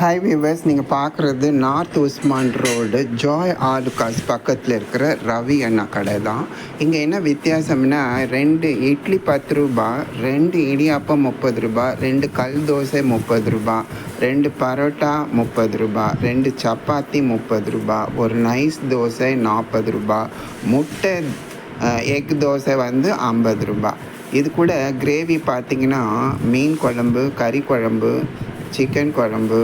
Hi viewers நீங்கள் பார்க்குறது north Usman road Joy Alukkas பக்கத்தில் இருக்கிற ரவி அண்ணா கடை தான். இங்கே என்ன வித்தியாசம்னா ரெண்டு இட்லி பத்து ரூபா ரெண்டு இடியாப்பம் முப்பது ரூபா ரெண்டு கல் தோசை முப்பது ரூபா ரெண்டு பரோட்டா முப்பது ரூபா ரெண்டு சப்பாத்தி முப்பது ரூபா ஒரு நைஸ் தோசை நாற்பது ரூபா முட்டை எக் தோசை வந்து ஐம்பது ரூபா. இது கூட கிரேவி பார்த்தீங்கன்னா மீன் குழம்பு கறி குழம்பு சிக்கன் குழம்பு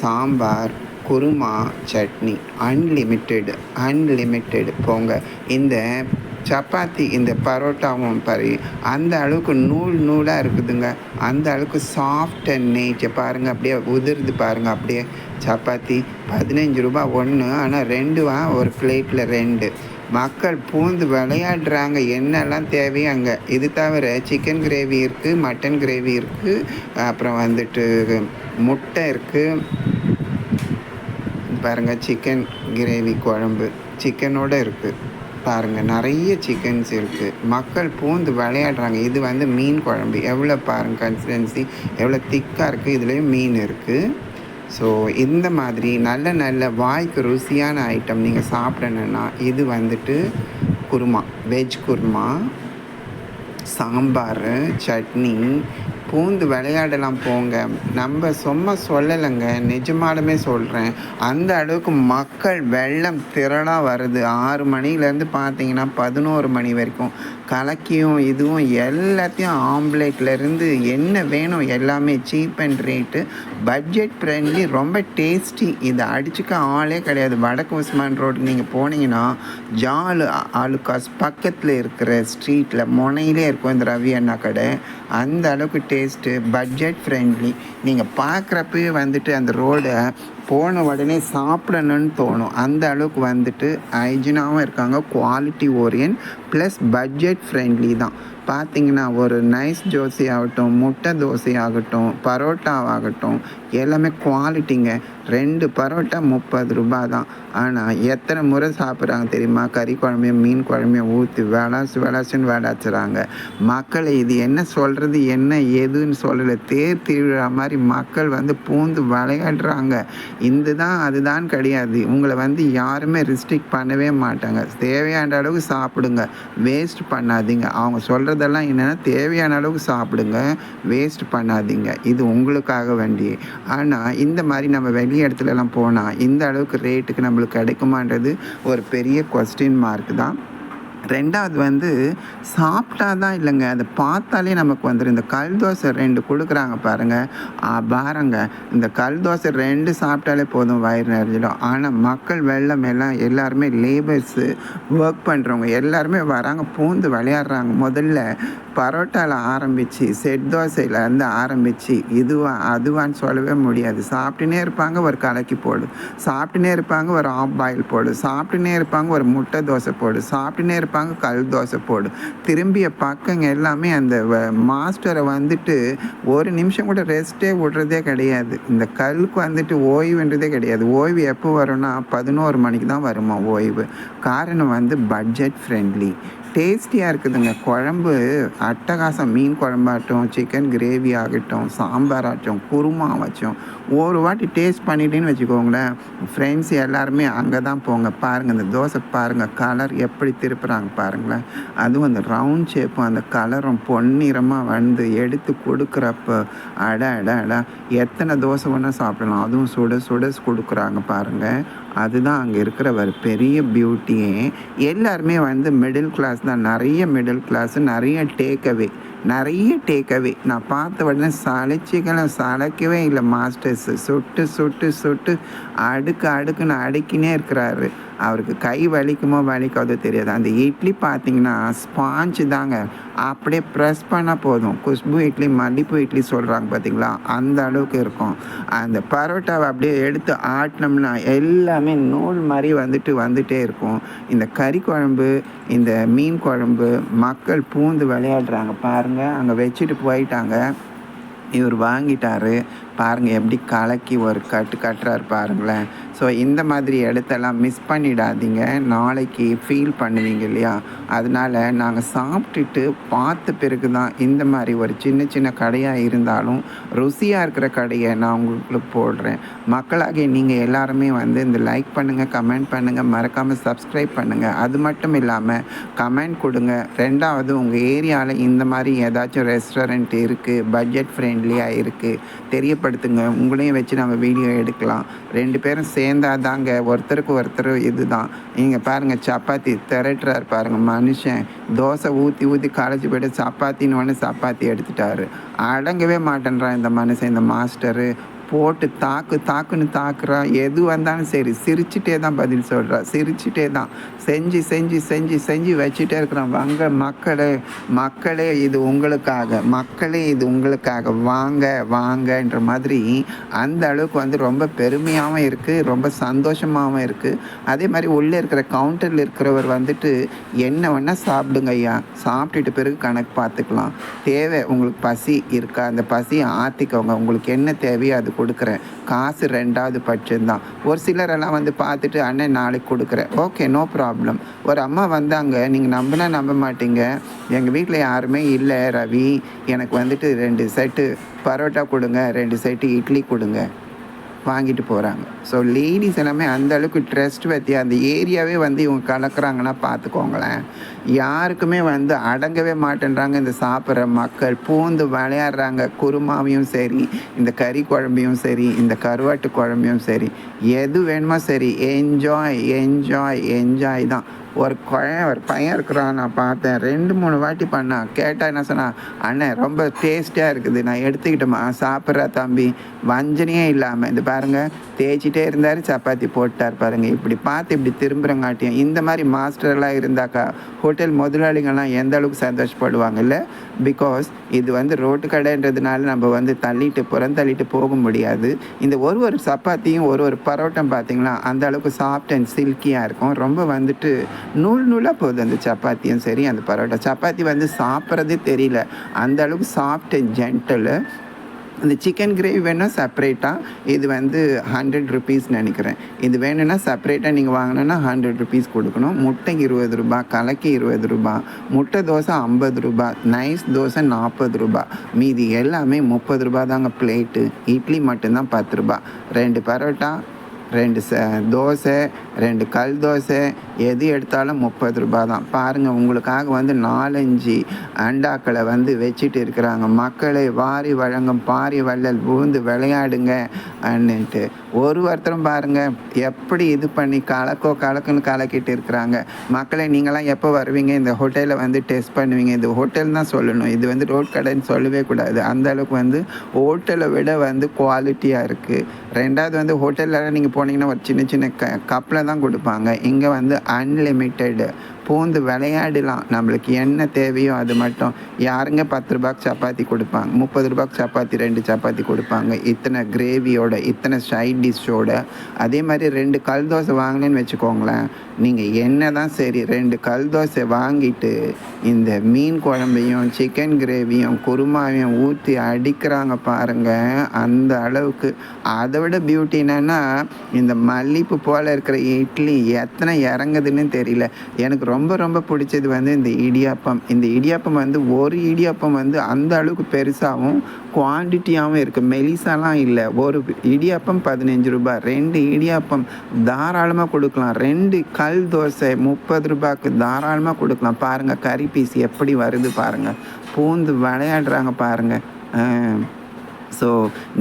சாம்பார் குருமா சட்னி அன்லிமிட்டெடு அன்லிமிட்டெடு போங்க. இந்த சப்பாத்தி இந்த பரோட்டாவும் பறி அந்த அளவுக்கு நூல் நூலாக இருக்குதுங்க. அந்த அளவுக்கு சாஃப்ட் அண்ட் நேச்ச பாருங்கள் அப்படியே உதிருது பாருங்கள் அப்படியே சப்பாத்தி. பதினஞ்சு ரூபா ஒன்று ஆனால் ரெண்டு வா ஒரு பிளேட்டில் ரெண்டு. மக்கள் பூந்து விளையாடுறாங்க என்னெல்லாம் தேவையோ அங்கே. இது தவிர சிக்கன் கிரேவி இருக்குது மட்டன் கிரேவி இருக்குது அப்புறம் வந்துட்டு முட்டை இருக்குது பாருங்கள் சிக்கன் கிரேவி குழம்பு. சிக்கனோடு இருக்குது பாருங்கள் நிறைய சிக்கன்ஸ் இருக்குது மக்கள் பூந்து விளையாடுறாங்க. இது வந்து மீன் குழம்பு. எவ்வளோ பாருங்கள் கன்சிஸ்டன்சி எவ்வளோ திக்காக இருக்குது இதுலேயும் மீன் இருக்குது ஸோ இந்த மாதிரி நல்ல நல்ல வாய்க்கு ருசியான ஐட்டம் நீங்கள் சாப்பிடணுன்னா இது வந்துட்டு குருமா. வெஜ் குருமா. சாம்பார் சட்னி பூந்து விளையாடலாம் போங்க. நம்ம சும்மா சொல்லலைங்க. நிஜமாலுமே சொல்கிறேன் அந்த அளவுக்கு மக்கள் வெள்ளம் திரளாக வருது. ஆறு மணிலேருந்து பார்த்தீங்கன்னா பதினோரு மணி வரைக்கும். கலக்கியும் இதுவும் எல்லாத்தையும் ஆம்லேட்லேருந்து என்ன வேணும் எல்லாமே cheap and rate. Budget friendly ரொம்ப டேஸ்டி இதை அடிச்சுக்க ஆளே கிடையாது. வடக்கு உஸ்மான் ரோடு நீங்கள் போனீங்கன்னா ஜாலு ஆலுகாஸ் பக்கத்தில் இருக்கிற ஸ்ட்ரீட்டில் முனையிலே இருக்கும் இந்த ரவி அண்ணா கடை. அந்த அளவுக்கு டேஸ்ட்டு பட்ஜெட் ஃப்ரெண்ட்லி நீங்கள் பார்க்குறப்பவே வந்துட்டு அந்த ரோடை போன உடனே சாப்பிடணும்னு தோணும். அந்த அளவுக்கு வந்துட்டு ஹைஜினாகவும் இருக்காங்க. Quality Orion plus budget friendly தான். பார்த்தீங்கன்னா ஒரு நைஸ் தோசை ஆகட்டும் முட்டை தோசை ஆகட்டும் பரோட்டாவாகட்டும் எல்லாமே குவாலிட்டிங்க ரெண்டு பரோட்டா முப்பது ரூபா தான் ஆனால் எத்தனை முறை சாப்பிட்றாங்க தெரியுமா? கறி குழம்பையும் மீன் குழம்பையும் ஊற்றி விளாசு விளாசுன்னு விளாச்சுறாங்க. மக்களை இது என்ன சொல்கிறது என்ன ஏதுன்னு சொல்லலை. தேர் திருவிழா மாதிரி மக்கள் வந்து பூந்து விளையாடுறாங்க. இந்த தான் அதுதான் கிடையாது. உங்களை வந்து யாருமே ரிஸ்ட்ரிக்ட் பண்ணவே மாட்டாங்க. தேவையான அளவுக்கு சாப்பிடுங்க. வேஸ்ட் பண்ணாதீங்க. அவங்க சொல்கிறதெல்லாம் என்னென்னா தேவையான அளவுக்கு சாப்பிடுங்க. வேஸ்ட் பண்ணாதீங்க. இது உங்களுக்காக வேண்டி ஆனால் இந்த மாதிரி நம்ம வெளி இடத்துலலாம் போனால் இந்த அளவுக்கு ரேட்டுக்கு நம்மளுக்கு கிடைக்குமான்றது ஒரு பெரிய கொஸ்டின் மார்க் தான். ரெண்டாவது வந்து சாப்பிட்டா தான் இல்லைங்க. அதை பார்த்தாலே நமக்கு வந்துடும் இந்த கல் தோசை ரெண்டு கொடுக்குறாங்க பாருங்கள் பாருங்க. இந்த கல் தோசை ரெண்டு சாப்பிட்டாலே போதும் வயிறு நிறைஞ்சிடும். ஆனால் மக்கள் வெள்ளம் எல்லாம் எல்லாருமே லேபர்ஸு ஒர்க் பண்ணுறவங்க எல்லாருமே வராங்க. பூந்து விளையாடுறாங்க. முதல்ல பரோட்டாவில் ஆரம்பித்து செட் தோசையிலேருந்து ஆரம்பித்து இதுவா அதுவான்னு சொல்லவே முடியாது. சாப்பிட்டுனே இருப்பாங்க ஒரு கலக்கி போடு. சாப்பிட்டுனே இருப்பாங்க ஒரு ஆஃப் பாயில் போடு. சாப்பிட்டுனே இருப்பாங்க ஒரு முட்டை தோசை போடு. சாப்பிட்டுனே இருப்பாங்க கல் தோசை போடு. திரும்பிய பக்கங்க எல்லாமே அந்த மாஸ்டரை வந்துட்டு ஒரு நிமிஷம் கூட ரெஸ்ட்டே விடுறதே கிடையாது. இந்த கல்லுக்கு வந்துட்டு ஓய்வுன்றதே கிடையாது. ஓய்வு எப்போ வரும்னா பதினோரு மணிக்கு தான் வருமா ஓய்வு. காரணம் வந்து பட்ஜெட் ஃப்ரெண்ட்லி டேஸ்டியாக இருக்குதுங்க. குழம்பு அட்டகாசம். மீன் குழம்பாகட்டும் சிக்கன் கிரேவி ஆகட்டும் சாம்பார் ஆகட்டும் குருமா வச்சும் ஒரு வாட்டி டேஸ்ட் பண்ணிட்டேன்னு வச்சுக்கோங்களேன் ஃப்ரெண்ட்ஸ் எல்லாருமே அங்கே தான் போங்க. பாருங்கள் இந்த தோசை பாருங்கள் கலர் எப்படி திருப்புறாங்க. பாருங்களேன். அதுவும் அந்த ரவுண்ட் ஷேப்பும் அந்த கலரும் பொன்னிறமாக வந்து எடுத்து கொடுக்குறப்ப அட அட அட எத்தனை தோசை வேணால் சாப்பிடலாம். அதுவும் சுட சுட கொடுக்குறாங்க பாருங்கள் அதுதான் அங்கே இருக்கிற ஒரு பெரிய பியூட்டியே எல்லாருமே வந்து மிடில் கிளாஸ் தான். நிறைய மிடில் கிளாஸ் நிறைய டேக்அவே நிறைய டேக்அவே நான் பார்த்த உடனே சளைச்சிக்கலாம் சளைக்கவே இல்லை. மாஸ்டர்ஸு சுட்டு சுட்டு சுட்டு அடுக்கு அடுக்குன்னு அடுக்கினே இருக்கிறாரு. அவருக்கு கை வலிக்குமோ வலிக்காதோ தெரியாது. அந்த இட்லி பார்த்தீங்கன்னா ஸ்பாஞ்சு தாங்க. அப்படியே ப்ரெஸ் பண்ணால் போதும். குஷ்பு இட்லி மல்லிப்பூ இட்லி சொல்கிறாங்க பார்த்தீங்களா அந்த அளவுக்கு இருக்கும். அந்த பரோட்டாவை அப்படியே எடுத்து ஆட்டினோம்னா எல்லாமே நூல் மாதிரி வந்துட்டு வந்துட்டே இருக்கும். இந்த கறி குழம்பு இந்த மீன் குழம்பு மக்கள் பூந்து விளையாடுறாங்க. பாருங்கள் அங்கே வச்சுட்டு போயிட்டாங்க. இவர் வாங்கிட்டாரு. பாருங்கள் எப்படி கலக்கி ஒரு கட்டு கட்டுறாரு பாருங்களேன். ஸோ இந்த மாதிரி இடத்தெல்லாம் மிஸ் பண்ணிடாதீங்க. நாளைக்கு ஃபீல் பண்ணுவீங்க இல்லையா? அதனால் நாங்கள் சாப்பிட்டுட்டு பார்த்த பிறகு தான் இந்த மாதிரி ஒரு சின்ன சின்ன கடையாக இருந்தாலும் ருசியாக இருக்கிற கடையை நான் உங்களுக்கு போடுறேன். மக்களாகிய நீங்கள் எல்லாருமே வந்து இந்த லைக் பண்ணுங்கள் கமெண்ட் பண்ணுங்கள் மறக்காமல் சப்ஸ்கிரைப் பண்ணுங்கள் அது மட்டும் இல்லாமல் கமெண்ட் கொடுங்க. ரெண்டாவது உங்கள் ஏரியாவில் இந்த மாதிரி ஏதாச்சும் ரெஸ்டாரண்ட் இருக்குது பட்ஜெட் ஃப்ரெண்ட்லியாக இருக்குது தெரியப்படுத்துங்க. உங்களையும் வச்சு நம்ம வீடியோ எடுக்கலாம். ரெண்டு பேரும் சேர்ந்து சேர்ந்தாதாங்க. ஒருத்தருக்கு ஒருத்தர் இதுதான். நீங்கள் பாருங்கள் சப்பாத்தி திரட்டுறாரு பாருங்கள் மனுஷன். தோசை ஊற்றி ஊற்றி காலேஜ் போய்ட்டு சப்பாத்தின்னு ஒன்று சப்பாத்தி எடுத்துட்டாரு. அடங்கவே மாட்டேன்றான் இந்த மனுஷன் இந்த மாஸ்டரு. போட்டு தாக்கு தாக்குன்னு தாக்குறா. எது வந்தாலும் சரி சிரிச்சிட்டே தான் பதில் சொல்கிறா சிரிச்சிட்டே தான். செஞ்சு செஞ்சு செஞ்சு செஞ்சு வச்சுட்டே இருக்கிறோம் வாங்க மக்களே மக்களே இது உங்களுக்காக. மக்களே இது உங்களுக்காக. வாங்க வாங்கன்ற மாதிரி அந்த அளவுக்கு வந்து ரொம்ப பெருமையாகவும் இருக்குது ரொம்ப சந்தோஷமாகவும் இருக்குது அதே மாதிரி உள்ளே இருக்கிற கவுண்டரில் இருக்கிறவர் வந்துட்டு என்ன வேணால் சாப்பிடுங்க ஐயா. சாப்பிட்டுட்டு பிறகு கணக்கு பார்த்துக்கலாம். தேவை உங்களுக்கு பசி இருக்கா? அந்த பசியை ஆற்றிக்கோங்க உங்களுக்கு என்ன தேவையோ அது கொடுக்குறேன். காசு ரெண்டாவது பட்சம்தான். ஒரு சிலரெல்லாம் வந்து பார்த்துட்டு அண்ணன் நாளைக்கு கொடுக்குறேன். ஓகே நோ ப்ராப்ளம் ஒரு அம்மா வந்தாங்க நீங்கள் நம்பினா நம்ப மாட்டீங்க. எங்கள் வீட்டில் யாருமே இல்லை ரவி. எனக்கு வந்துட்டு ரெண்டு செட்டு பரோட்டா கொடுங்க ரெண்டு செட்டு இட்லி கொடுங்க. வாங்கிட்டு போகிறாங்க ஸோ லேடிஸ் எல்லாமே அந்தளவுக்கு ட்ரெஸ்ட் பற்றி அந்த ஏரியாவே வந்து இவங்க கலக்குறாங்கன்னா பார்த்துக்கோங்களேன். யாருக்குமே வந்து அடங்கவே மாட்டேன்றாங்க. இந்த சாப்பிட்ற மக்கள் பூந்து விளையாடுறாங்க. குருமாவையும் சரி இந்த கறி குழம்பையும் சரி இந்த கருவாட்டு குழம்பையும் சரி. எது வேணுமோ சரி. என்ஜாய் என்ஜாய் என்ஜாய் தான். ஒரு குழந்தை ஒரு பையன் இருக்கிறான். நான் பார்த்தேன். ரெண்டு மூணு வாட்டி பண்ணான் கேட்டால் என்ன சொன்னான் அண்ணன் ரொம்ப டேஸ்ட்டாக இருக்குது. நான் எடுத்துக்கிட்டோமா? சாப்பிட்றா தம்பி. வஞ்சனையே இல்லாமல் இந்த பாருங்கள் தேய்ச்சிட்டே இருந்தார். சப்பாத்தி போட்டார் பாருங்கள் இப்படி பார்த்து இப்படி திரும்புகிறங்காட்டியும் இந்த மாதிரி மாஸ்டர்லாம் இருந்தாக்கா ஹோட்டல் முதலாளிகள்லாம் எந்த அளவுக்கு சந்தோஷப்படுவாங்கல்ல? பிகாஸ் இது வந்து ரோட்டு கடைன்றதுனால நம்ம வந்து தள்ளிட்டு புறம் தள்ளிட்டு போக முடியாது. இந்த ஒரு ஒரு சப்பாத்தியும் ஒரு ஒரு பரோட்டம் பார்த்திங்களா? அந்த அளவுக்கு சாஃப்ட் அண்ட் சில்கியாக இருக்கும். ரொம்ப வந்துட்டு நூல் நூலாக போகுது அந்த சப்பாத்தியும் சரி அந்த பரோட்டா. சப்பாத்தி வந்து சாப்பிட்றதே தெரியல. அந்த அளவுக்கு சாஃப்ட் அண்ட் ஜென்டலு இந்த சிக்கன் கிரேவி வேணால் செப்பரேட்டாக இது வந்து ஹண்ட்ரட் ருபீஸ் நினைக்கிறேன். இது வேணும்னா செப்பரேட்டாக நீங்கள் வாங்கினோன்னா ஹண்ட்ரட் ருபீஸ் கொடுக்கணும். முட்டை இருபது ரூபா கலக்கி இருபது ரூபா முட்டை தோசை ஐம்பது ரூபா நைஸ் தோசை நாற்பது ரூபா. மீதி எல்லாமே முப்பது ரூபா தாங்க பிளேட்டு இட்லி மட்டும்தான் பத்து ரூபா. ரெண்டு பரோட்டா ரெண்டு ச தோசை ரெண்டு கல் தோசை எது எடுத்தாலும் முப்பது ரூபா தான் பாருங்கள் உங்களுக்காக வந்து நாலஞ்சு அண்டாக்களை வந்து வச்சுட்டு இருக்கிறாங்க. மக்களை வாரி வழங்கும் பாரி வள்ளல் பூந்து விளையாடுங்க அன்னுட்டு ஒரு ஒருத்தரும் பாருங்கள் எப்படி இது பண்ணி கலக்கோ கலக்குன்னு கலக்கிட்டு இருக்கிறாங்க. மக்களை நீங்களாம் எப்போ வருவீங்க? இந்த ஹோட்டலில் வந்து டெஸ்ட் பண்ணுவீங்க. இது ஹோட்டல் தான் சொல்லணும். இது வந்து ரோட் கடைன்னு சொல்லவே கூடாது. அந்த அளவுக்கு வந்து ஹோட்டலை விட வந்து குவாலிட்டியாக இருக்குது ரெண்டாவது வந்து ஹோட்டலில் நீங்கள் போனீங்கன்னா ஒரு சின்ன சின்ன க கப்பில் தான் கொடுப்பாங்க. இங்கே வந்து அன்லிமிட்டெடு பூந்து விளையாடலாம். நம்மளுக்கு என்ன தேவையோ அது மட்டும். யாருங்க பத்து ரூபாய்க்கு சப்பாத்தி கொடுப்பாங்க? முப்பது ரூபாய்க்கு சப்பாத்தி ரெண்டு சப்பாத்தி கொடுப்பாங்க. இத்தனை கிரேவியோட இத்தனை சைட் டிஷ்ஷோட அதே மாதிரி ரெண்டு கல் தோசை வாங்கினேன்னு வச்சுக்கோங்களேன். நீங்கள் என்ன தான் சரி ரெண்டு கல் தோசை வாங்கிட்டு இந்த மீன் குழம்பையும் சிக்கன் கிரேவியும் குருமாவையும் ஊற்றி அடிக்கிறாங்க பாருங்கள் அந்த அளவுக்கு. அதை விட பியூட்டி என்னென்னா இந்த மல்லிப்பு போல் இருக்கிற இட்லி எத்தனை இறங்குதுன்னு தெரியல. எனக்கு ரொம்ப ரொம்ப பிடிச்சது வந்து இந்த இடியாப்பம். இந்த இடியாப்பம் வந்து ஒரு இடியாப்பம் வந்து அந்த அளவுக்கு பெருசாகவும் குவான்டிட்டியாகவும் இருக்குது மெலிசாலாம் இல்லை. ஒரு இடியாப்பம் பதினஞ்சு ரூபாய். ரெண்டு இடியாப்பம் தாராளமாக கொடுக்கலாம். ரெண்டு கல் தோசை முப்பது ரூபாய்க்கு தாராளமாக கொடுக்கலாம். பாருங்கள் கறி பீஸ் எப்படி வருது பாருங்கள் பூந்து விளையாடுறாங்க பாருங்கள் ஸோ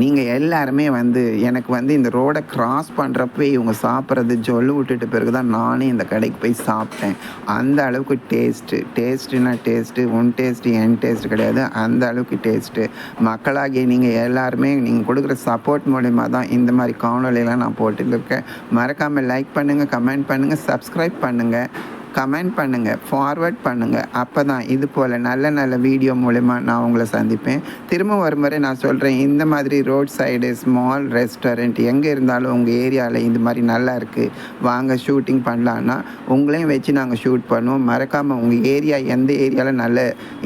நீங்கள் எல்லாருமே வந்து எனக்கு வந்து இந்த ரோடை கிராஸ் பண்ணுறப்ப இவங்க சாப்பிட்றது ஜொல்லு விட்டுட்டு பிறகு தான் நானே இந்த கடைக்கு போய் சாப்பிட்டேன். அந்த அளவுக்கு டேஸ்ட்டு டேஸ்ட்டுனா டேஸ்ட்டு உன் டேஸ்ட்டு என் டேஸ்ட் கிடையாது. அந்த அளவுக்கு டேஸ்ட்டு மக்களாகிய நீங்கள் எல்லாருமே நீங்கள் கொடுக்குற சப்போர்ட் மூலிமா தான் இந்த மாதிரி காணொலியெல்லாம் நான் போட்டுட்டு இருக்கேன். மறக்காமல் லைக் பண்ணுங்கள் கமெண்ட் பண்ணுங்கள் சப்ஸ்கிரைப் பண்ணுங்கள் கமெண்ட் பண்ணுங்கள் ஃபார்வர்ட் பண்ணுங்கள் அப்போ தான் இது போல் நல்ல நல்ல வீடியோ மூலிமா நான் உங்களை சந்திப்பேன். திரும்ப ஒரு முறை நான் சொல்கிறேன் இந்த மாதிரி ரோட் சைடு ஸ்மால் ரெஸ்டாரண்ட் எங்கே இருந்தாலும் உங்கள் ஏரியாவில் இந்த மாதிரி நல்லா இருக்குது வாங்க ஷூட்டிங் பண்ணலான்னா உங்களையும் வச்சு நாங்கள் ஷூட் பண்ணுவோம். மறக்காமல் உங்கள் ஏரியா எந்த ஏரியாவில் நல்ல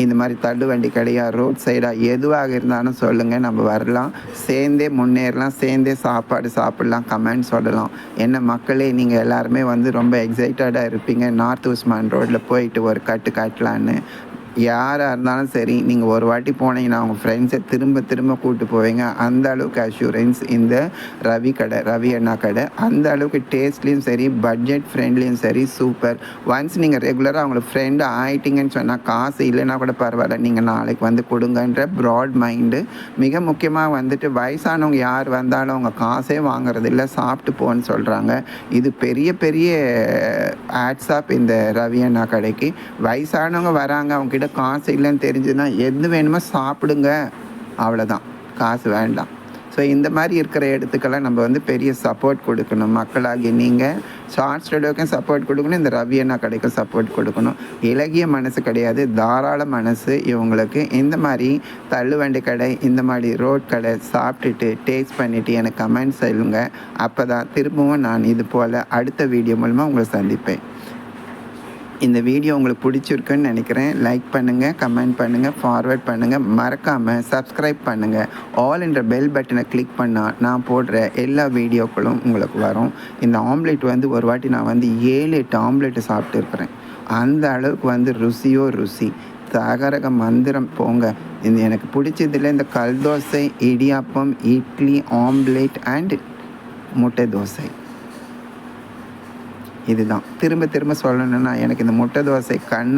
இந்த மாதிரி தள்ளுவண்டி வண்டி ரோட் சைடாக எதுவாக இருந்தாலும் சொல்லுங்கள் நம்ம வரலாம் சேர்ந்தே முன்னேறலாம் சேர்ந்தே சாப்பாடு சாப்பிடலாம் கமெண்ட் சொல்லலாம். என்ன மக்களே நீங்கள் எல்லாருமே வந்து ரொம்ப எக்ஸைட்டடாக இருப்பீங்க. நான் நார்த் உஸ்மான் ரோட்டில் போயிட்டு ஒரு கட்டு கட்டலான்னு யாராக இருந்தாலும் சரி நீங்கள் ஒரு வாட்டி போனீங்கன்னா அவங்க ஃப்ரெண்ட்ஸை திரும்ப திரும்ப கூப்பிட்டு போவீங்க. அந்த அளவுக்கு அஷூரன்ஸ் இந்த ரவி கடை ரவி அண்ணா கடை. அந்த அளவுக்கு டேஸ்ட்லேயும் சரி பட்ஜெட் ஃப்ரெண்ட்லேயும் சரி சூப்பர் ஒன்ஸ் நீங்கள் ரெகுலராக அவங்களுக்கு ஃப்ரெண்டு ஆயிட்டீங்கன்னு சொன்னால் காசு இல்லைன்னா கூட பரவாயில்ல. நீங்கள் நாளைக்கு வந்து கொடுங்கன்ற ப்ராட் மைண்டு மிக முக்கியமாக வந்துட்டு வயசானவங்க யார் வந்தாலும் அவங்க காசே வாங்குறது இல்லை சாப்பிட்டு போன்னு சொல்கிறாங்க இது பெரிய பெரிய ஆட்ஸாப் இந்த ரவி அண்ணா கடைக்கு. வயசானவங்க வராங்க அவங்கக்கிட்ட காசு இல்லைன்னு தெரிஞ்சுதுன்னா எது வேணுமோ சாப்பிடுங்க. அவ்வளோதான் காசு வேண்டாம். ஸோ இந்த மாதிரி இருக்கிற இடத்துக்கெல்லாம் நம்ம வந்து பெரிய சப்போர்ட் கொடுக்கணும். மக்களாகி நீங்கள் ஷார்ட் ஸ்டுடியோக்கும் சப்போர்ட் கொடுக்கணும். இந்த ரவி அண்ணா கடைக்கும் சப்போர்ட் கொடுக்கணும். இலகிய மனசு கிடையாது. தாராள மனசு இவங்களுக்கு. இந்த மாதிரி தள்ளுவண்டி கடை இந்த மாதிரி ரோட் கடை சாப்பிட்டுட்டு டேஸ்ட் பண்ணிவிட்டு எனக்கு கமெண்ட் சொல்லுங்க. அப்போ தான் திரும்பவும் நான் இது போல் அடுத்த வீடியோ மூலமாக உங்களை சந்திப்பேன். இந்த வீடியோ உங்களுக்கு பிடிச்சிருக்குன்னு நினைக்கிறேன். லைக் பண்ணுங்கள் கமெண்ட் பண்ணுங்கள் ஃபார்வர்ட் பண்ணுங்கள் மறக்காமல் சப்ஸ்கிரைப் பண்ணுங்கள் ஆல் என்ற பெல் பட்டனை கிளிக் பண்ணால் நான் போடுற எல்லா வீடியோக்களும் உங்களுக்கு வரும். இந்த ஆம்லெட் வந்து ஒரு வாட்டி நான் வந்து ஏழு எட்டு ஆம்லெட்டு சாப்பிட்டு இருக்கிறேன். அந்த அளவுக்கு வந்து ருசியோ ருசி. தகரக மந்திரம் போங்க. இந்த எனக்கு பிடிச்சதில் இந்த கல் தோசை இடியாப்பம் இட்லி ஆம்லேட் அண்ட் முட்டை தோசை. இதுதான். திரும்ப திரும்ப சொல்லணும்னா எனக்கு இந்த முட்டை தோசை கண்ணை